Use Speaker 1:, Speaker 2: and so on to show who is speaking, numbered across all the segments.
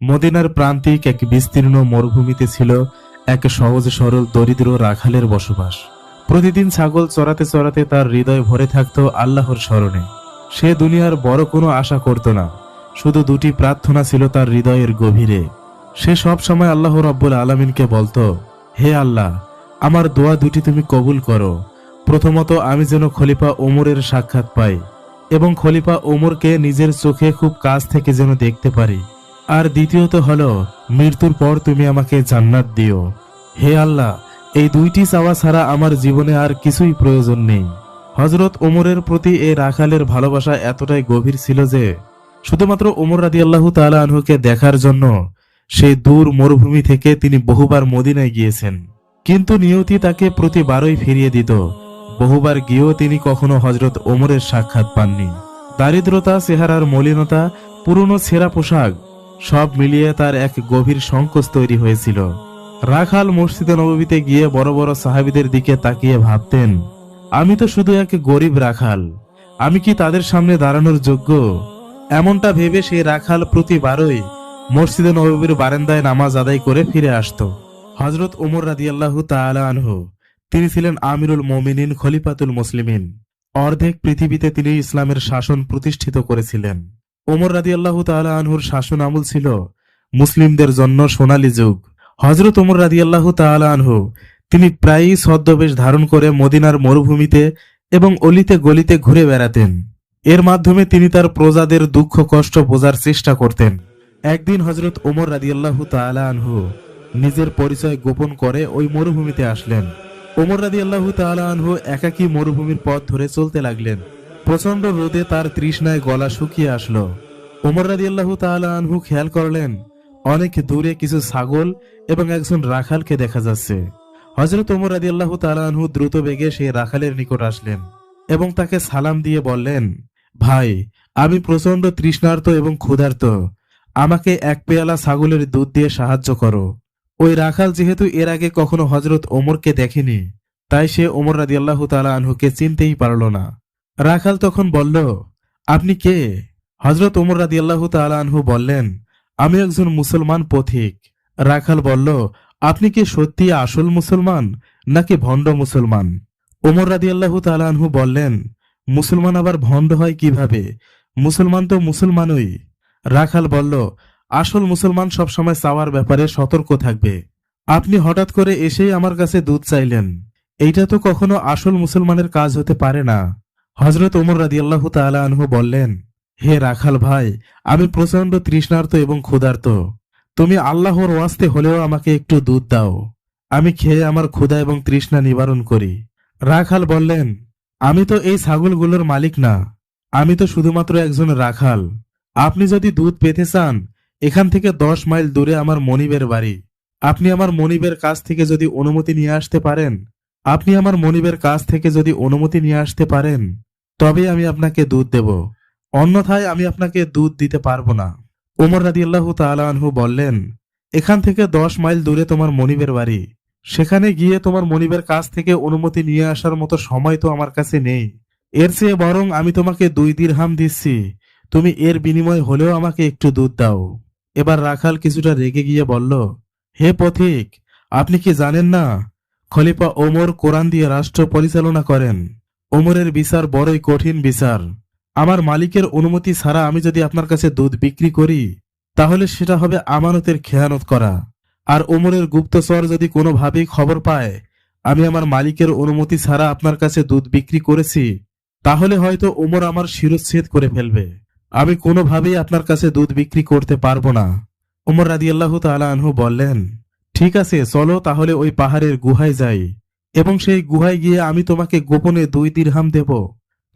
Speaker 1: মদিনার প্রান্তিক এক বিস্তীর্ণ মরুভূমিতে ছিল এক সহজ সরল দরিদ্র রাখালের বসবাস। প্রতিদিন ছাগল চড়াতে চড়াতে তার হৃদয় ভরে থাকত আল্লাহর স্মরণে। সে দুনিয়ার বড় কোনো আশা করত না, শুধু দুটি প্রার্থনা ছিল তার হৃদয়ের গভীরে। সে সব সময় আল্লাহ রব্বুল আলমিনকে বলতো, হে আল্লাহ, আমার দোয়া দুটি তুমি কবুল করো। প্রথমত, আমি যেন খলিফা ওমরের সাক্ষাৎ পাই এবং খলিফা ওমরকে নিজের চোখে খুব কাছ থেকে যেন দেখতে পারি। আর দ্বিতীয়ত হলো, মৃত্যুর পর তুমি আমাকে জান্নাত দিও। হে আল্লাহ, এই দুইটি চাওয়া ছাড়া আমার জীবনে আর কিছুই প্রয়োজন নেই। হজরত ওমরের প্রতি এ রাখালের ভালোবাসা এতটাই গভীর ছিল যে, শুধুমাত্র ওমর রাদি আল্লাহ তালা আনহুকে দেখার জন্য সেই দূর মরুভূমি থেকে তিনি বহুবার মদিনায় গিয়েছেন। কিন্তু নিয়তি তাকে প্রতিবারই ফিরিয়ে দিত। বহুবার গিয়েও তিনি কখনো হজরত ওমরের সাক্ষাৎ পাননি। দারিদ্রতা, চেহারার মলিনতা, পুরনো ছেঁড়া পোশাক সব মিলিয়ে তার এক গভীর সংকোচ তৈরি হয়েছিল। রাখাল মসজিদে নবীতে গিয়ে বড় বড় সাহাবিদের দিকে তাকিয়ে ভাবতেন, আমি তো শুধু এক গরিব রাখাল, আমি কি তাদের সামনে দাঁড়ানোর যোগ্য? এমনটা ভেবে সেই রাখাল প্রতিবারই মসজিদে নবীর বারান্দায় নামাজ আদায় করে ফিরে আসতো। হজরত ওমর রাদিয়াল্লাহু তাআলা আনহু, তিনি ছিলেন আমিরুল মোমিনিন খলিফাতুল মুসলিমিন। অর্ধেক পৃথিবীতে তিনি ইসলামের শাসন প্রতিষ্ঠিত করেছিলেন। ওমর রাদিয়াল্লাহু তাআলা আনহুর শাসন আমল ছিল মুসলিমদের জন্য সোনালী যুগ। হজরত ওমর রাদিয়াল্লাহু তাআলা আনহু, তিনি প্রায়ই ছদ্মবেশ ধারণ করে মদিনার মরুভূমিতে এবং অলিতে গলিতে ঘুরে বেড়াতেন। এর মাধ্যমে তিনি তার প্রজাদের দুঃখ কষ্ট বোঝার চেষ্টা করতেন। একদিন হজরত ওমর রাদিয়াল্লাহু তাআলা আনহু নিজের পরিচয় গোপন করে ওই মরুভূমিতে আসলেন। ওমর রাদিয়াল্লাহু তাআলা আনহু একাকী মরুভূমির পথ ধরে চলতে লাগলেন। প্রচণ্ড রোদে তার তৃষ্ণায় গলা শুকিয়ে আসলো। ওমর রাদিয়াল্লাহু তাআলা আনহু খেয়াল করলেন, অনেক দূরে কিছু ছাগল এবং একজন রাখালকে দেখা যাচ্ছে। হজরত ওমর রাদিয়াল্লাহু তাআলা আনহু দ্রুত বেগে সেই রাখালের নিকট আসলেন এবং তাকে সালাম দিয়ে বললেন, ভাই, আমি প্রচণ্ড তৃষ্ণার্ত এবং ক্ষুধার্ত। আমাকে এক পেয়ালা ছাগলের দুধ দিয়ে সাহায্য করো। ওই রাখাল যেহেতু এর আগে কখনো হজরত ওমরকে দেখেনি, তাই সে ওমর রাদিয়াল্লাহু তাআলা আনহুকে চিনতেই পারল না। রাখাল তখন বলল, আপনি কে? হজরত ওমর রাদিয়াল্লাহু তাআলা আনহু বললেন, আমি একজন মুসলমান পথিক। রাখাল বলল, আপনি কি সত্যি আসল মুসলমান নাকি ভণ্ড মুসলমান? ওমর রাদিয়াল্লাহু তাআলা আনহু বললেন, মুসলমান আবার ভণ্ড হয় কীভাবে? মুসলমান তো মুসলমানই। রাখাল বলল, আসল মুসলমান সবসময় চাওয়ার ব্যাপারে সতর্ক থাকবে। আপনি হঠাৎ করে এসেই আমার কাছে দুধ চাইলেন। এইটা তো কখনো আসল মুসলমানের কাজ হতে পারে না। হজরত ওমর রাদিয়াল্লাহু তাআলা আনহু বললেন, হে রাখাল ভাই, আমি প্রচণ্ড তৃষ্ণার্ত এবং ক্ষুধার্ত। তুমি আল্লাহর ওয়াস্তে হলেও আমাকে একটু দুধ দাও। আমি খেয়ে আমার ক্ষুধা এবং তৃষ্ণা নিবারণ করি। রাখাল বললেন, আমি তো এই ছাগলগুলোর মালিক না। আমি তো শুধুমাত্র একজন রাখাল। আপনি যদি দুধ পেতে চান, এখান থেকে দশ মাইল দূরে আমার মনিবের বাড়ি। আপনি আমার মনিবের কাছ থেকে যদি অনুমতি নিয়ে আসতে পারেন, আপনি আমার মনিবের কাছ থেকে যদি অনুমতি নিয়ে আসতে পারেন তবে আমি আপনাকে দুধ দেব। অন্যথায় আমি আপনাকে দুধ দিতে পারব না। ওমর রাদিয়াল্লাহু তাআলা আনহু বললেন, এখান থেকে দশ মাইল দূরে তোমার মনিবের বাড়ি। সেখানে গিয়ে তোমার মনিবের কাছ থেকে অনুমতি নিয়ে আসার মতো সময় তো আমার কাছে নেই। এর চেয়ে বরং আমি তোমাকে দুই দিরহাম দিচ্ছি। তুমি এর বিনিময় হলেও আমাকে একটু দুধ দাও। এবার রাখাল কিছুটা রেগে গিয়ে বলল, হে পথিক, আপনি কি জানেন না, খলিফা ওমর কোরআন দিয়ে রাষ্ট্র পরিচালনা করেন। ওমরের বিচার বড়ই কঠিন বিচার। আমার মালিকের অনুমতি ছাড়া আমি যদি আপনার কাছে দুধ বিক্রি করি, তাহলে সেটা হবে আমানতের খেয়ানত করা। আর ওমরের গুপ্তচর যদি কোনোভাবেই খবর পায়, আমি আমার মালিকের অনুমতি ছাড়া আপনার কাছে দুধ বিক্রি করেছি, তাহলে হয়তো ওমর আমার শিরচ্ছেদ করে ফেলবে। আমি কোনোভাবেই আপনার কাছে দুধ বিক্রি করতে পারব না। ওমর রাদিয়াল্লাহু তাআলা আনহু বললেন, ঠিক আছে, চলো তাহলে ওই পাহাড়ের গুহায় যাই। এবং সেই গুহায় গিয়ে আমি তোমাকে গোপনে দুই দিরহাম দেব।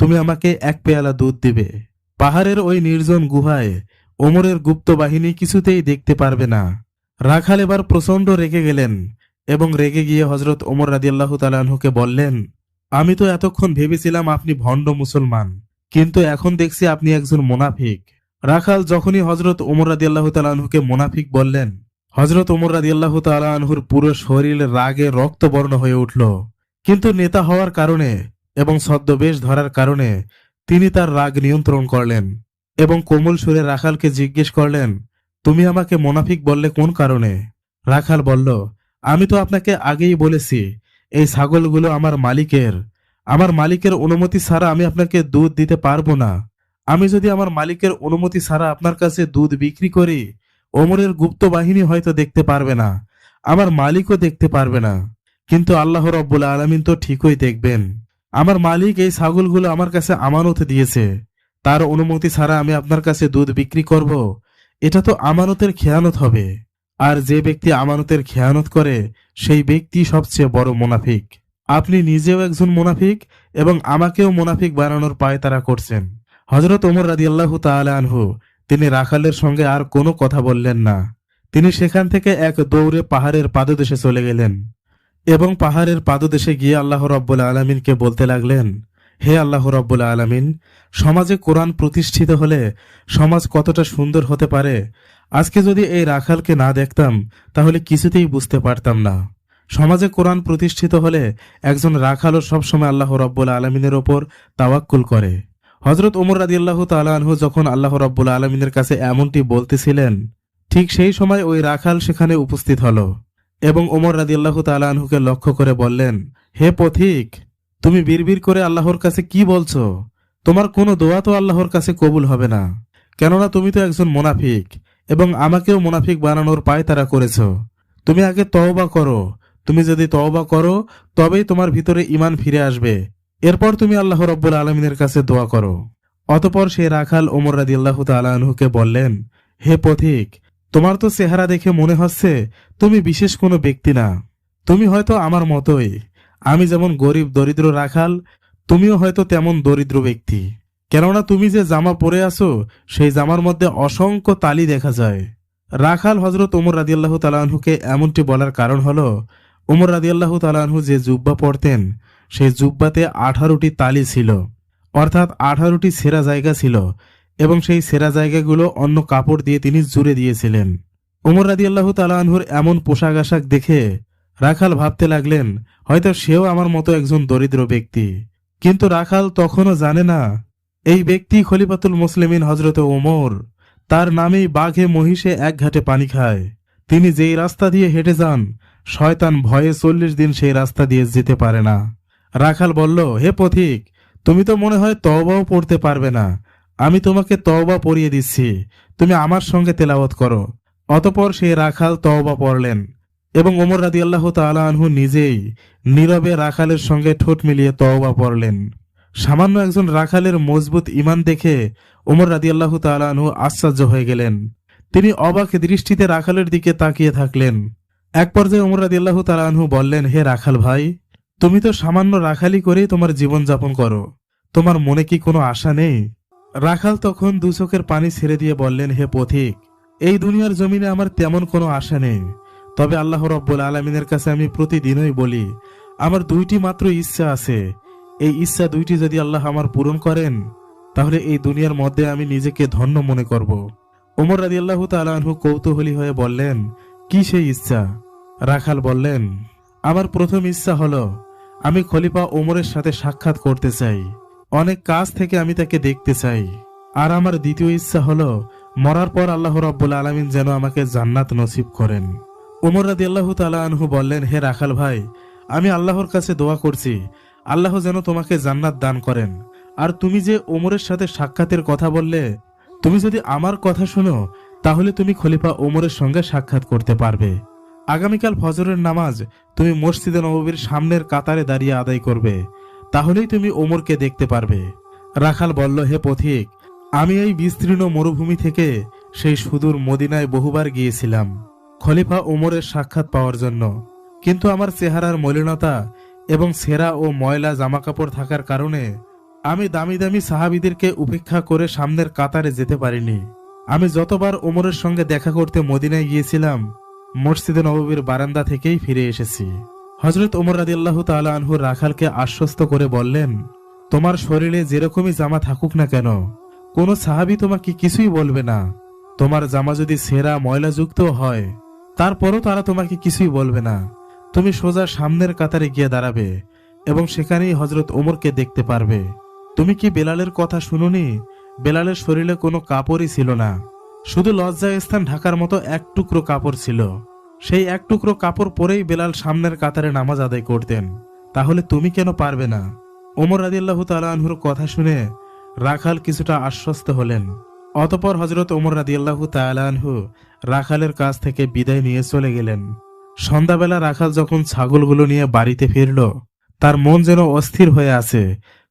Speaker 1: তুমি আমাকে এক পেয়ালা দুধ দিবে। পাহাড়ের ওই নির্জন গুহায় ওমরের গুপ্ত বাহিনী কিছুতেই দেখতে পারবে না। রাখাল এবার প্রচণ্ড রেগে গেলেন এবং রেগে গিয়ে হজরত ওমর রাদিয়াল্লাহু তালাহুকে বললেন, আমি তো এতক্ষণ ভেবেছিলাম আপনি ভণ্ড মুসলমান, কিন্তু এখন দেখছি আপনি একজন মোনাফিক। রাখাল যখনই হজরত ওমর রাদিয়াল্লাহু তালাহুকে মোনাফিক বললেন হজরত ওমর রাদিয়াল্লাহু তালাহুর পুরো শরীর রাগে রক্তবর্ণ হয়ে উঠল। কিন্তু নেতা হওয়ার কারণে এবং ছদ্মবেশ ধরার কারণে তিনি তার রাগ নিয়ন্ত্রণ করলেন এবং কোমল সুরে রাখালকে জিজ্ঞেস করলেন, তুমি আমাকে মোনাফিক বললে কোন কারণে? রাখাল বলল, আমি তো আপনাকে আগেই বলেছি, এই ছাগলগুলো আমার মালিকের। আমার মালিকের অনুমতি ছাড়া আমি আপনাকে দুধ দিতে পারব না। আমি যদি আমার মালিকের অনুমতি ছাড়া আপনার কাছে দুধ বিক্রি করি ওমরের গুপ্ত বাহিনী হয়তো দেখতে পারবে না, আমার মালিকও দেখতে পারবে না। কিন্তু আল্লাহ রব্বুল আলমিন তো ঠিকই দেখবেন। আমার মালিক এই ছাগলগুলো আমার কাছে আমানত দিয়েছে। তার অনুমতি ছাড়া আমি আপনার কাছে দুধ বিক্রি করব। এটা তো আমানতের খেয়ানত হবে। আর যে ব্যক্তি আমানতের খেয়ানত করে, সেই ব্যক্তি সবচেয়ে বড় মুনাফিক। আপনি নিজেও একজন মুনাফিক এবং আমাকেও মুনাফিক বানানোর পায় তারা করছেন। হজরত ওমর রাদিয়াল্লাহু তাআলা আনহু তিনি রাখালের সঙ্গে আর কোনো কথা বললেন না। তিনি সেখান থেকে এক দৌড়ে পাহাড়ের পাদদেশে চলে গেলেন এবং পাহাড়ের পাদদেশে গিয়ে আল্লাহ রব্বুল আলমিনকে বলতে লাগলেন, হে আল্লাহ রব্বুল আলমিন, সমাজে কোরআন প্রতিষ্ঠিত হলে সমাজ কতটা সুন্দর হতে পারে? আজকে যদি এই রাখালকে না দেখতাম, তাহলে কিছুতেই বুঝতে পারতাম না। সমাজে কোরআন প্রতিষ্ঠিত হলে একজন রাখালও সবসময় আল্লাহ রব্বুল আলমিনের ওপর তাওয়াক্কুল করে। হজরত ওমর রাদিয়াল্লাহ তালাহু যখন আল্লাহ রব্বুল আলমিনের কাছে এমনটি বলতেছিলেন, ঠিক সেই সময় ওই রাখাল সেখানে উপস্থিত হল এবং ওমর রাদিয়াল্লাহু তালাহুকে লক্ষ্য করে বললেন, হে পথিক, তুমি বিড়বিড় করে আল্লাহর কাছে কি বলছো? তোমার কোনো দোয়া তো আল্লাহর কাছে কবুল হবে না। কেননা তুমি তো একজন মোনাফিক এবং আমাকেও মোনাফিক বানানোর পায় তারা করেছ। তুমি আগে তওবা করো। তুমি যদি তওবা করো, তবেই তোমার ভিতরে ইমান ফিরে আসবে। এরপর তুমি আল্লাহ রব্বুল আলমিনের কাছে দোয়া করো। অতপর সে রাখাল ওমর রাদিয়াল্লাহু তালাহুকে বললেন, হে পথিক, তোমার তো চেহারা দেখে মনে হচ্ছে তুমি বিশেষ কোনো ব্যক্তি না। তুমি হয়তো আমার মতোই। আমি যেমন গরিব, দরিদ্র রাখাল, তুমিও হয়তো তেমন দরিদ্র ব্যক্তি। কেননা তুমি যে জামা পরে আছো, সেই জামার মধ্যে অসংখ্য তালি দেখা যায়। রাখাল হজরত ওমর রাদিয়াল্লাহু তালাহুকে এমনটি বলার কারণ হলো, ওমর রাদিয়াল্লাহু তালাহু যে জুব্বা পরতেন সেই জুব্বাতে আঠারোটি তালি ছিল। অর্থাৎ আঠারোটি সেরা জায়গা ছিল এবং সেই সেরা জায়গাগুলো অন্য কাপড় দিয়ে তিনি জুড়ে দিয়েছিলেন। ওমর রাদিয়াল্লাহু তালাহুর এমন পোশাক আশাক দেখে রাখাল ভাবতে লাগলেন, হয়তো সেও আমার মতো একজন দরিদ্র ব্যক্তি। কিন্তু রাখাল তখনও জানে না, এই ব্যক্তি খলিফাতুল মুসলিমিন হজরত ওমর তার নামেই বাঘে মহিষে এক ঘাটে পানি খায়। তিনি যেই রাস্তা দিয়ে হেঁটে যান, শয়তান ভয়ে চল্লিশ দিন সেই রাস্তা দিয়ে যেতে পারে না। রাখাল বলল, হে পথিক, তুমি তো মনে হয় তওবাও পড়তে পারবে না। আমি তোমাকে তওবা পড়িয়ে দিচ্ছি। তুমি আমার সঙ্গে তেলাওয়াত করো। অতপর সেই রাখাল তওবা পড়লেন এবং ওমর রাদি আল্লাহ আনহু নিজেই নীরবে রাখালের সঙ্গে ঠোঁট মিলিয়ে তওবা পড়লেন। সামান্য একজন রাখালের মজবুত ইমান দেখে ওমর রাদি আল্লাহ আনহু আশ্চর্য হয়ে গেলেন। তিনি অবাক দৃষ্টিতে রাখালের দিকে তাকিয়ে থাকলেন। এক পর্যায়ে ওমর রাদি আল্লাহ আনহু বললেন, হে রাখাল ভাই তুমি তো সামান্য রাখালি করেই তোমার জীবন যাপন করো। তোমার মনে কি কোনো আশা নেই? রাখাল তখন দু চোখের পানি ছেড়ে দিয়ে বললেন, হে পথিক, এই দুনিয়ার জমিনে আমার তেমন কোনো আশা নেই। তবে আল্লাহ রব্বুল আলমিনের কাছে আমি প্রতিদিনই বলি, আমার দুইটি মাত্র ইচ্ছা আছে। এই ইচ্ছা দুইটি যদি আল্লাহ আমার পূরণ করেন, তাহলে এই দুনিয়ার মধ্যে আমি নিজেকে ধন্য মনে করব। ওমর রাজি আল্লাহ তালু কৌতূহলী হয়ে বললেন, কি সেই ইচ্ছা? রাখাল বললেন, আমার প্রথম ইচ্ছা হলো আমি খলিফা ওমরের সাথে সাক্ষাৎ করতে চাই। অনেক কাজ থেকে আমি তাকে দেখতে চাই। আর আমার দ্বিতীয় ইচ্ছা হলো, মরার পর আল্লাহ রব্বুল আলমিন যেন আমাকে জান্নাত নসিব করেন। ওমর রাদি আল্লাহ তালা আনহু বললেন, হে রাখাল ভাই, আমি আল্লাহর কাছে দোয়া করছি। আল্লাহ যেন তোমাকে জান্নাত দান করেন। আর তুমি যে ওমরের সাথে সাক্ষাতের কথা বললে, তুমি যদি আমার কথা শোনো, তাহলে তুমি খলিফা ওমরের সঙ্গে সাক্ষাৎ করতে পারবে। আগামীকাল ফজরের নামাজ তুমি মসজিদে নববীর সামনের কাতারে দাঁড়িয়ে আদায় করবে, তাহলেই তুমি ওমরকে দেখতে পারবে। রাখাল বলল, হে পথিক, আমি এই বিস্তীর্ণ মরুভূমি থেকে সেই সুদূর মদিনায় বহুবার গিয়েছিলাম। খলিফা ওমরের সাক্ষাৎ পাওয়ার জন্য। কিন্তু আমার চেহারার মলিনতা এবং সেরা ও ময়লা জামাকাপড় থাকার কারণে আমি দামি দামি সাহাবিদেরকে উপেক্ষা করে সামনের কাতারে যেতে পারিনি। আমি যতবার ওমরের সঙ্গে দেখা করতে মদিনায় গিয়েছিলাম মসজিদে নববীর বারান্দা থেকেই ফিরে এসেছি। হজরত ওমর রাদিয়াল্লাহু তাআলা আনহু রাখালকে আশ্বস্ত করে বললেন, তোমার শরীরে যেরকমই জামা থাকুক না কেন, কোনো সাহাবি তোমাকে কিছুই বলবে না। তোমার জামা যদি সেরা ময়লাযুক্ত হয়, তারপরও তারা তোমাকে কিছুই বলবে না। তুমি সোজা সামনের কাতারে গিয়ে দাঁড়াবে এবং সেখানেই হজরত ওমরকে দেখতে পারবে। তুমি কি বেলালের কথা শুনুনি? বেলালের শরীরে কোনো কাপড়ই ছিল না। শুধু লজ্জায় স্থান ঢাকার মতো এক টুকরো কাপড় ছিল। সেই এক টুকরো কাপড় পরেই বেলাল সামনের কাতারে নামাজ আদায় করতেন। তাহলে তুমি কেন পারবে না? ওমর রাদিয়াল্লাহ তালাহুর কথা শুনে রাখাল কিছুটা আশ্বস্ত হলেন। অতপর হজরত ওমর রাদিয়াল্লাহ তালাহু রাখালের কাছ থেকে বিদায় নিয়ে চলে গেলেন। সন্ধ্যাবেলা রাখাল যখন ছাগলগুলো নিয়ে বাড়িতে ফিরল, তার মন যেন অস্থির হয়ে আছে,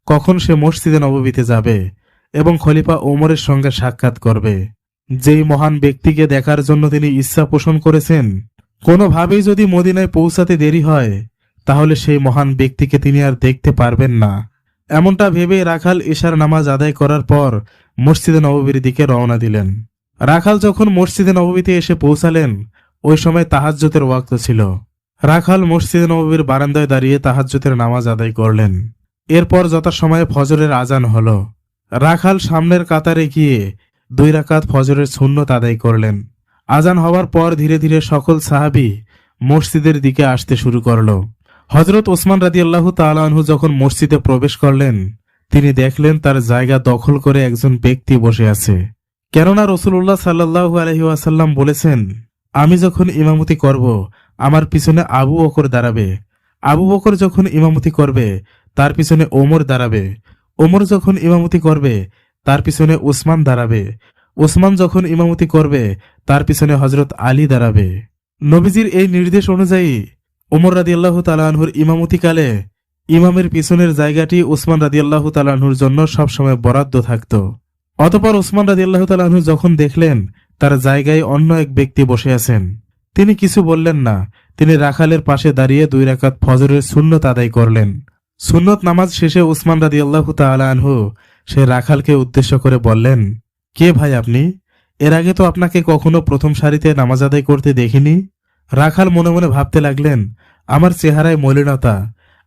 Speaker 1: কখন সে মসজিদে নববীতে যাবে এবং খলিফা ওমরের সঙ্গে সাক্ষাৎ করবে। যেই মহান ব্যক্তিকে দেখার জন্য তিনি ইচ্ছা পোষণ করেছেন, কোনোভাবেই যদি মদিনায় পৌঁছাতে দেরি হয়, তাহলে সেই মহান ব্যক্তিকে তিনি আর দেখতে পারবেন না। এমনটা ভেবে রাখাল ঈশার নামাজ আদায় করার পর মসজিদে নববীর দিকে রওনা দিলেন। রাখাল যখন মসজিদে নববীতে এসে পৌঁছালেন, ওই সময় তাহাজ্জতের ওয়াক্ত ছিল। রাখাল মসজিদে নববীর বারান্দায় দাঁড়িয়ে তাহাজ্জতের নামাজ আদায় করলেন। এরপর যথাসময়ে ফজরের আজান হল। রাখাল সামনের কাতারে গিয়ে দুই রাকাত ফজরের সুন্নত আদায় করলেন। আজান হওয়ার পর ধীরে ধীরে সকল সাহাবি মসজিদের দিকে আসতে শুরু করল। হজরত ওসমান রাজি আল্লাহ তালাহু যখন মসজিদে প্রবেশ করলেন, তিনি দেখলেন তার জায়গা দখল করে একজন ব্যক্তি বসে আছে। কেননা রসুল্লাহ সাল্লাহু আলহি আসাল্লাম বলেছেন, আমি যখন ইমামতি করব, আমার পিছনে আবু বকর দাঁড়াবে। আবু বকর যখন ইমামতি করবে, তার পিছনে ওমর দাঁড়াবে। ওমর যখন ইমামতি করবে তার পিছনে ওসমান দাঁড়াবে। ওসমান যখন ইমামতি করবে, তার পিছনে হজরত আলী দাঁড়াবে। নবীজির এই নির্দেশ অনুযায়ী ওমর রাদিয়াল্লাহু তালাহুর ইমামতিকালে ইমামের পিছনের জায়গাটি ওসমান রাদিয়াল্লাহু তালাহুর জন্য সবসময় বরাদ্দ থাকত। অতপর ওসমান রাদিয়াল্লাহু তালাহু যখন দেখলেন, তার জায়গায় অন্য এক ব্যক্তি বসে আছেন, তিনি কিছু বললেন না। তিনি রাখালের পাশে দাঁড়িয়ে দুই রাকাত ফজরের সুন্নত আদায় করলেন। সুন্নত নামাজ শেষে উসমান রাদিয়াল্লাহু তালাহু সে রাখালকে উদ্দেশ্য করে বললেন, কে ভাই আপনি? এর আগে তো আপনাকে কখনো প্রথম সারিতে নামাজ আদায় করতে দেখিনি? রাখাল মনে মনে ভাবতে লাগলেন, আমার চেহারায় মলিনতা,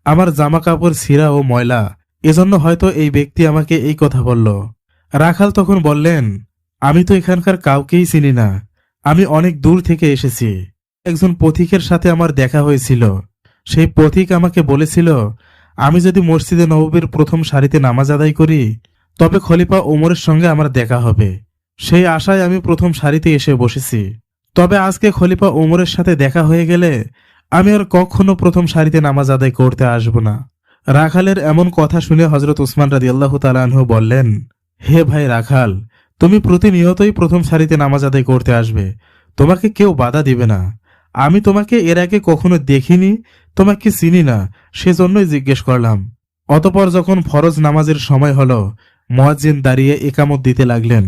Speaker 1: আমার জামা কাপড় ছিঁড়া ও ময়লা, এজন্য হয়তো এই ব্যক্তি আমাকে এই কথা বলল। রাখাল তখন বললেন, আমি তো এখানকার কাউকেই চিনি না, আমি অনেক দূর থেকে এসেছি। একজন পথিকের সাথে আমার দেখা হয়েছিল, সেই পথিক আমাকে বলেছিল আমি যদি মসজিদে নববীর প্রথম সারিতে নামাজ আদায় করি, তবে খলিফা ওমরের সঙ্গে আমার দেখা হবে। সেই আশায় আমি প্রথম সারিতে এসে বসেছি। তবে আজকে খলিফা ওমরের সাথে দেখা হয়ে গেলে আমি আর কখনো প্রথম সারিতে নামাজ আদায় করতে আসব না। রাখালের এমন কথা শুনে হজরত উসমান রাজি আল্লাহ তালাহ বললেন, হে ভাই রাখাল, তুমি প্রতিনিয়তই প্রথম সারিতে নামাজ আদায় করতে আসবে। তোমাকে কেউ বাধা দিবে না। আমি তোমাকে এর আগে কখনো দেখিনি তোমাকে চিনি না? সেজন্যই জিজ্ঞেস করলাম। অতপর যখন ফরজ নামাজের সময় হল মহাজিন দাঁড়িয়ে একামত দিতে লাগলেন।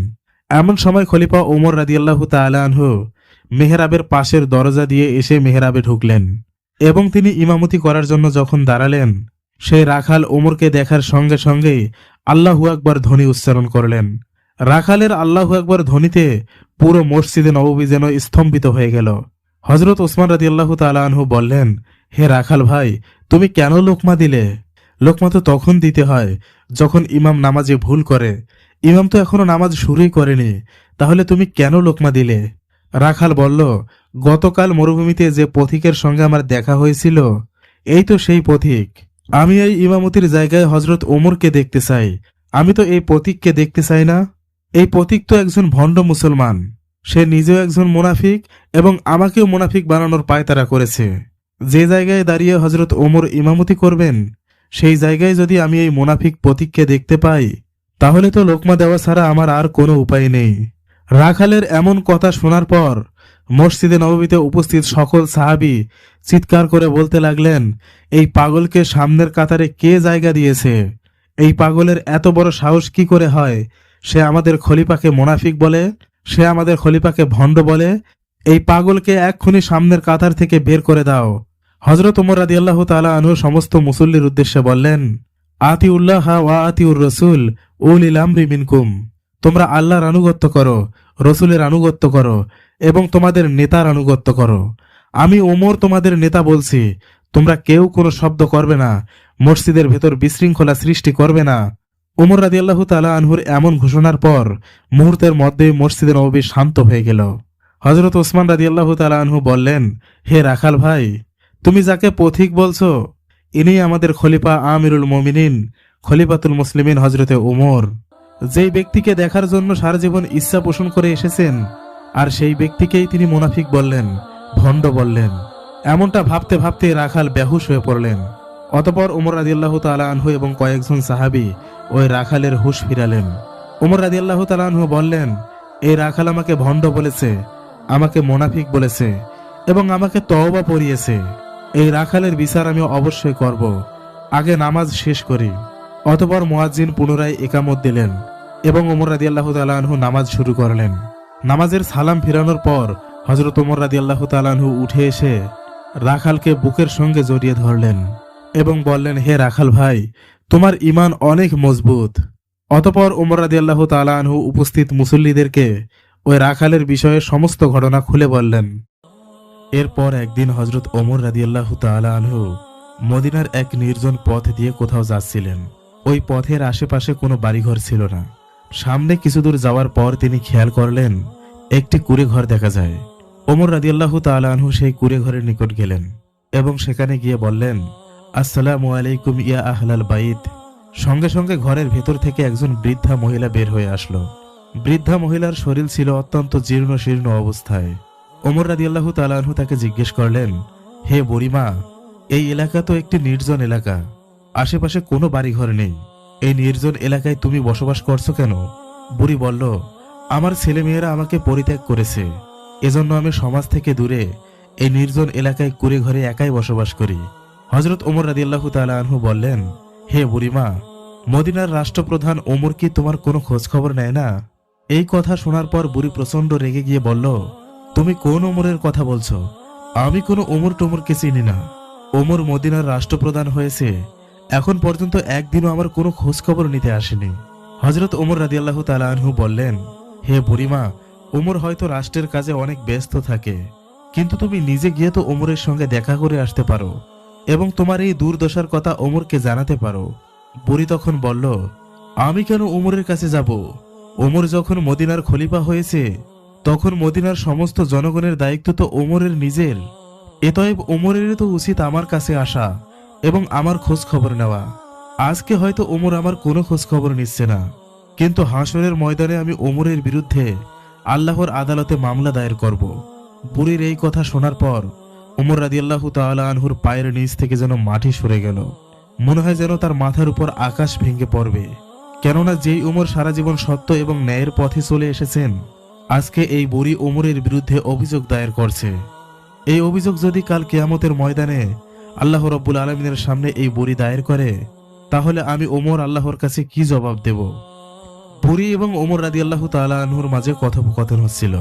Speaker 1: এমন সময় খলিফা ওমর রাদিয়াল্লাহু তালাহু মেহরাবের পাশের দরজা দিয়ে এসে মেহরাবে ঢুকলেন এবং তিনি ইমামতি করার জন্য যখন দাঁড়ালেন, সেই রাখাল ওমরকে দেখার সঙ্গে সঙ্গেই আল্লাহু আকবর ধ্বনি উচ্চারণ করলেন। রাখালের আল্লাহু আকবর ধ্বনিতে পুরো মসজিদে নববী যেন স্তম্ভিত হয়ে গেল। হজরত ওসমান রাজি আল্লাহ তালাহু বললেন হে রাখাল ভাই, তুমি কেন লোকমা দিলে? লোকমা তো তখন দিতে হয়, যখন ইমাম নামাজে ভুল করে। ইমাম তো এখনও নামাজ শুরুই করেনি, তাহলে তুমি কেন লোকমা দিলে? রাখাল বলল, গতকাল মরুভূমিতে যে পথিকের সঙ্গে আমার দেখা হয়েছিল, এই তো সেই পথিক। আমি এই ইমামতির জায়গায় হজরত ওমরকে দেখতে চাই। আমি তো এই পথিককে দেখতে চাই না। এই পথিক তো একজন ভণ্ড মুসলমান। সে নিজেও একজন মোনাফিক এবং আমাকেও মুনাফিক বানানোর পায়তারা করেছে। যে জায়গায় দাঁড়িয়ে হজরত ওমর ইমামতি করবেন, সেই জায়গায় যদি আমি এই মোনাফিক প্রতীককে দেখতে পাই, তাহলে তো লোকমা দেওয়া ছাড়া আমার আর কোনো উপায় নেই। রাখালের এমন কথা শোনার পর মসজিদে নববীতে উপস্থিত সকল সাহাবি চিৎকার করে বলতে লাগলেন, এই পাগলকে সামনের কাতারে কে জায়গা দিয়েছে? এই পাগলের এত বড় সাহস কি করে হয়? সে আমাদের খলিফাকে মোনাফিক বলে, সে আমাদের খলিফাকে ভণ্ড বলে, এই পাগলকে এক্ষুনি সামনের কাতার থেকে বের করে দাও। হজরত উমর রাদি আল্লাহ তালা আনু সমস্ত মুসল্লির উদ্দেশ্যে বললেন আতি উল্লাহ ওয়া আতি উর রসুল উল ইলামরি মিনকুম। তোমরা আল্লাহর আনুগত্য করো, রসুলের আনুগত্য করো এবং তোমাদের নেতার আনুগত্য করো। আমি ওমর তোমাদের নেতা বলছি, তোমরা কেউ কোনো শব্দ করবে না, মসজিদের ভেতর বিশৃঙ্খলা সৃষ্টি করবে না। উমর রাজি আল্লাহ তালা আনহুর এমন ঘোষণার পর মুহূর্তের মধ্যে মসজিদের নবী শান্ত হয়ে গেল। হজরত ওসমান রাজি আল্লাহ তালা আনহু বললেন, হে রাখাল ভাই তুমি যাকে পথিক বলছো ইনি আমাদের খলিফা আমিরুল মমিনিন, খলিফাতুল মুসলিমিন হজরতে উমর যেই ব্যক্তিকে দেখার জন্য সারা জীবন ইচ্ছা পোষণ করে এসেছেন, আর সেই ব্যক্তিকেই তিনি মোনাফিক বললেন, ভণ্ড বললেন। এমনটা ভাবতে ভাবতে রাখাল বেহুশ হয়ে পড়লেন। অতপর উমর রাদিয়াল্লাহ তালা আনহু এবং কয়েকজন সাহাবি ওই রাখালের হুশ ফিরালেন। উমর রাদিয়াল্লাহ তালা আনহু বললেন, এই রাখাল আমাকে ভণ্ড বলেছে, আমাকে মোনাফিক বলেছে এবং আমাকে তওবা পড়িয়েছে। এই রাখালের বিচার আমি অবশ্যই করব। আগে নামাজ শেষ করি। অতপর মুয়াজ্জিন পুনরায় একামত দিলেন এবং ওমর রাদিয়াল্লাহু তাআলা আনহু নামাজ শুরু করলেন। নামাজের সালাম ফিরানোর পর হজরত ওমর রাদিয়াল্লাহু তাআলা আনহু উঠে এসে রাখালকে বুকের সঙ্গে জড়িয়ে ধরলেন এবং বললেন, হে রাখাল ভাই, তোমার ঈমান অনেক মজবুত। অতপর ওমর রাদিয়াল্লাহু তাআলা আনহু উপস্থিত মুসল্লিদেরকে ওই রাখালের বিষয়ে সমস্ত ঘটনা খুলে বললেন। এরপর একদিন হজরত ওমর রাদিয়াল্লাহু আনহু মদিনার এক নির্জন পথ দিয়ে কোথাও যাচ্ছিলেন। ওই পথের আশেপাশে কোনো বাড়িঘর ছিল না। সামনে কিছু দূর যাওয়ার পর তিনি খেয়াল করলেন, একটি কুড়ে ঘর দেখা যায়। ওমর রাদিয়াল্লাহু আনহু সেই কুড়ে ঘরের নিকট গেলেন এবং সেখানে গিয়ে বললেন, আসসালামু আলাইকুম ইয়া আহলাল বাইত। সঙ্গে সঙ্গে ঘরের ভেতর থেকে একজন বৃদ্ধা মহিলা বের হয়ে আসলো। বৃদ্ধা মহিলার শরীর ছিল অত্যন্ত জীর্ণ শীর্ণ অবস্থায়। ওমর রাদিয়াল্লাহু তাআলা আনহু তাকে জিজ্ঞেস করলেন, হে বুড়িমা, এই এলাকা তো একটি নির্জন এলাকা। আশেপাশে কোনো বাড়িঘর নেই। এই নির্জন এলাকায় তুমি বসবাস করছ কেন? বুড়ি বলল, আমার ছেলেমেয়েরা আমাকে পরিত্যাগ করেছে। এজন্য আমি সমাজ থেকে দূরে এই নির্জন এলাকায় কুড়ে ঘরে একাই বসবাস করি। হজরত ওমর রাদিয়াল্লাহু তাআলা আনহু বললেন, হে বুড়িমা, মদিনার রাষ্ট্রপ্রধান ওমর কি তোমার কোনো খোঁজ খবর নেয় না? এই কথা শোনার পর বুড়ি প্রচণ্ড রেগে গিয়ে বলল তুমি কোন ওমরের কথা বলছো? আমি কোনো ওমর টোমরকে চিনি না। ওমর মদিনার রাষ্ট্রপ্রধান হয়েছে। এখন পর্যন্ত একদিনও আমার কোনো খোঁজ খবর নিতে আসেনি। হজরত ওমর রাদিয়াল্লাহু তাআলা আনহু বললেন, হে বুড়িমা, ওমর হয়তো রাষ্ট্রের কাজে অনেক ব্যস্ত থাকে। কিন্তু তুমি নিজে গিয়ে তো ওমরের সঙ্গে দেখা করে আসতে পারো এবং তোমার এই দুর্দশার কথা ওমরকে জানাতে পারো। বুড়ি তখন বলল, আমি কেন ওমরের কাছে যাব? ওমর যখন মদিনার খলিফা হয়েছে তখন মদিনার সমস্ত জনগণের দায়িত্ব তো ওমরের নিজের। এতএব ওমরের তো উচিত আমার কাছে আসা এবং আমার খোঁজ খবর নেওয়া। আজকে হয়তো ওমর আমার কোনো খোঁজ খবর নিচ্ছে না। কিন্তু হাসরের ময়দানে আমি ওমরের বিরুদ্ধে আল্লাহর আদালতে মামলা দায়ের করব। বুড়ির এই কথা শোনার পর ওমর রাদিয়াল্লাহু তাআলা আনহুর পায়ের নিচ থেকে যেন মাটি সরে গেল। মনে হয় যেন তার মাথার উপর আকাশ ভেঙে পড়বে। কেননা যেই উমর সারা জীবন সত্য এবং ন্যায়ের পথে চলে এসেছেন আজকে এই বুড়ি ওমরের বিরুদ্ধে অভিযোগ দায়ের করছে। এই অভিযোগ যদি কাল কেয়ামতের ময়দানে আল্লাহ রব্বুল আলমিনের সামনে এই বুড়ি দায়ের করে, তাহলে আমি ওমর আল্লাহর কাছে কি জবাব দেব? বুড়ি এবং ওমর রাদি আল্লাহ তালা আনহুর মাঝে কথোপকথন হচ্ছিল।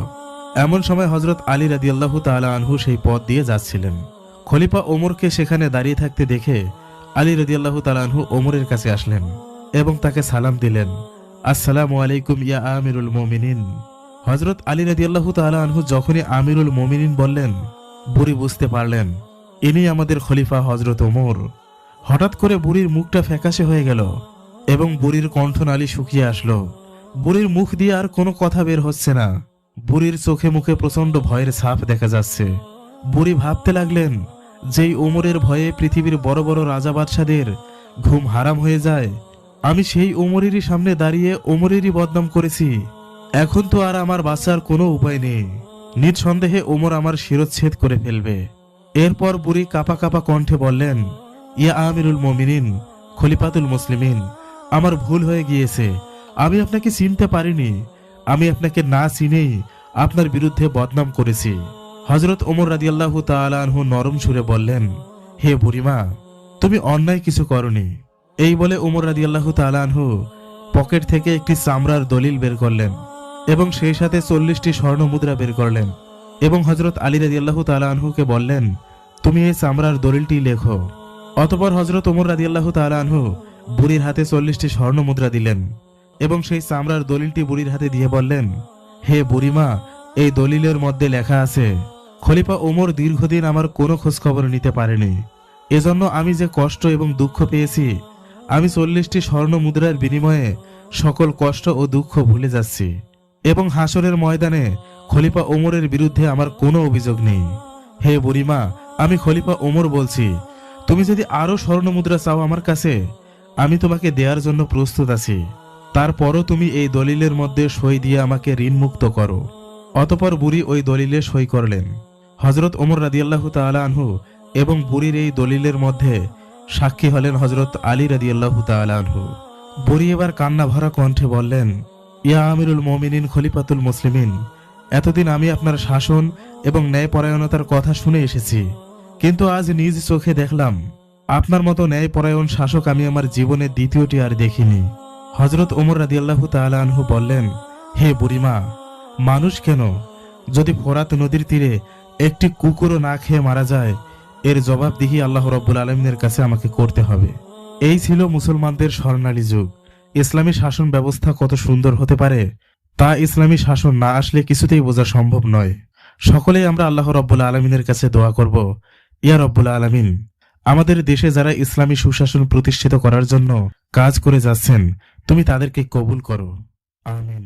Speaker 1: এমন সময় হজরত আলী রাদি আল্লাহ তালা আনহু সেই পথ দিয়ে যাচ্ছিলেন। খলিফা ওমরকে সেখানে দাঁড়িয়ে থাকতে দেখে আলী রাদি আল্লাহ আনহু ওমরের কাছে আসলেন এবং তাকে সালাম দিলেন। আসসালামু আলাইকুম ইয়া আমিরুল মোমিনিন। হজরত আলী রাদি আল্লাহ তালা আনহু যখনই আমিরুল মোমিনিন বললেন, বুড়ি বুঝতে পারলেন, ইনি আমাদের খলিফা হজরত ওমর। হঠাৎ করে বুড়ির মুখটা ফ্যাকাশে হয়ে গেল এবং বুড়ির কণ্ঠনালী শুকিয়ে আসলো। বুড়ির মুখ দিয়ে আর কোনো কথা বের হচ্ছে না। বুড়ির চোখে মুখে প্রচণ্ড ভয়ের ছাপ দেখা যাচ্ছে। বুড়ি ভাবতে লাগলেন, যেই ওমরের ভয়ে পৃথিবীর বড় বড় রাজা বাদশাদের ঘুম হারাম হয়ে যায়, আমি সেই ওমরেরই সামনে দাঁড়িয়ে ওমরেরই বদনাম করেছি। এখন তো আর আমার বাঁচার কোনো উপায় নেই। নিঃসন্দেহে ওমর আমার শিরচ্ছেদ করে ফেলবে। এরপর বুড়ি কাপা কাপা কণ্ঠে বললেন, ইয়া আমিরুল মমিনিন, খলিফাতুল মুসলিমিন, আমার ভুল হয়ে গিয়েছে। আমি আপনাকে চিনতে পারিনি। আমি আপনাকে না চিনেই আপনার বিরুদ্ধে বদনাম করেছি। হজরত ওমর রাদিয়াল্লাহু তাআলা আনহু নরম সুরে বললেন, হে বুড়িমা, তুমি অন্যায় কিছু করনি। এই বলে ওমর রাদিয়াল্লাহু তাআলা আনহু পকেট থেকে একটি চামড়ার দলিল বের করলেন। এবং সেই সাথে চল্লিশটি স্বর্ণ মুদ্রা বের করলেন। এবং হজরত আলী রাদিয়াল্লাহু তাআলা আনহুকে বললেন, তুমি এই চামড়ার দলিলটি লেখো। অতপর হজরত ওমর রাদিয়াল্লাহু তাআলা আনহু বুড়ির হাতে চল্লিশটি স্বর্ণ মুদ্রা দিলেন এবং সেই চামড়ার দলিলটি বুড়ির হাতে দিয়ে বললেন, হে বুড়িমা, এই দলিলের মধ্যে লেখা আছে, খলিফা ওমর দীর্ঘদিন আমার কোনো খোঁজ খবর নিতে পারেনি। এজন্য আমি যে কষ্ট এবং দুঃখ পেয়েছি, আমি চল্লিশটি স্বর্ণ মুদ্রার বিনিময়ে সকল কষ্ট ও দুঃখ ভুলে যাচ্ছি। এবং হাসরের ময়দানে খলিফা ওমরের বিরুদ্ধে আমার কোনো অভিযোগ নেই। হে বুড়িমা, আমি খলিফা ওমর বলছি, তুমি যদি আরও স্বর্ণ মুদ্রা চাও আমার কাছে, আমি তোমাকে দেওয়ার জন্য প্রস্তুত আছি। তারপরও তুমি এই দলিলের মধ্যে সই দিয়ে আমাকে ঋণমুক্ত করো। অতপর বুড়ি ওই দলিলে সই করলেন। হজরত ওমর রাদিয়াল্লাহু তাআলা আনহু এবং বুড়ির এই দলিলের মধ্যে সাক্ষী হলেন হজরত আলী রাদিয়াল্লাহু তাআলা আনহু। বুড়ি এবার কান্না ভরা কণ্ঠে বললেন ইয়া আমিরুল মমিনিন, খলিফাতুল মুসলিমিন, এতদিন আমি আপনার শাসন এবং ন্যায়পরায়ণতার কথা শুনে এসেছি, কিন্তু আজ নিজ চোখে দেখলাম, আপনার মতো ন্যায়পরায়ণ শাসক আমি আমার জীবনে দ্বিতীয়টি আর দেখিনি। হজরত ওমর রাদিয়াল্লাহু তাআলা আনহু বললেন, হে বুড়িমা, মানুষ কেন? যদি ফোরাত নদীর তীরে একটি কুকুরও না খেয়ে মারা যায়, এর জবাবদিহি আল্লাহ রব্বুল আলমিনের কাছে আমাকে করতে হবে। এই ছিল মুসলমানদের স্বর্ণালী যুগ। ইসলামী শাসন ব্যবস্থা কত সুন্দর হতে পারে? তা ইসলামী শাসন না আসলে কিছুতেই বোঝা সম্ভব নয়। সকলেই আমরা আল্লাহ রব্বুল আলমিনের কাছে দোয়া করব। ইয়া রব্বুল আলমিন, আমাদের দেশে যারা ইসলামী সুশাসন প্রতিষ্ঠিত করার জন্য কাজ করে যাচ্ছেন, তুমি তাদেরকে কবুল করো। আমিন।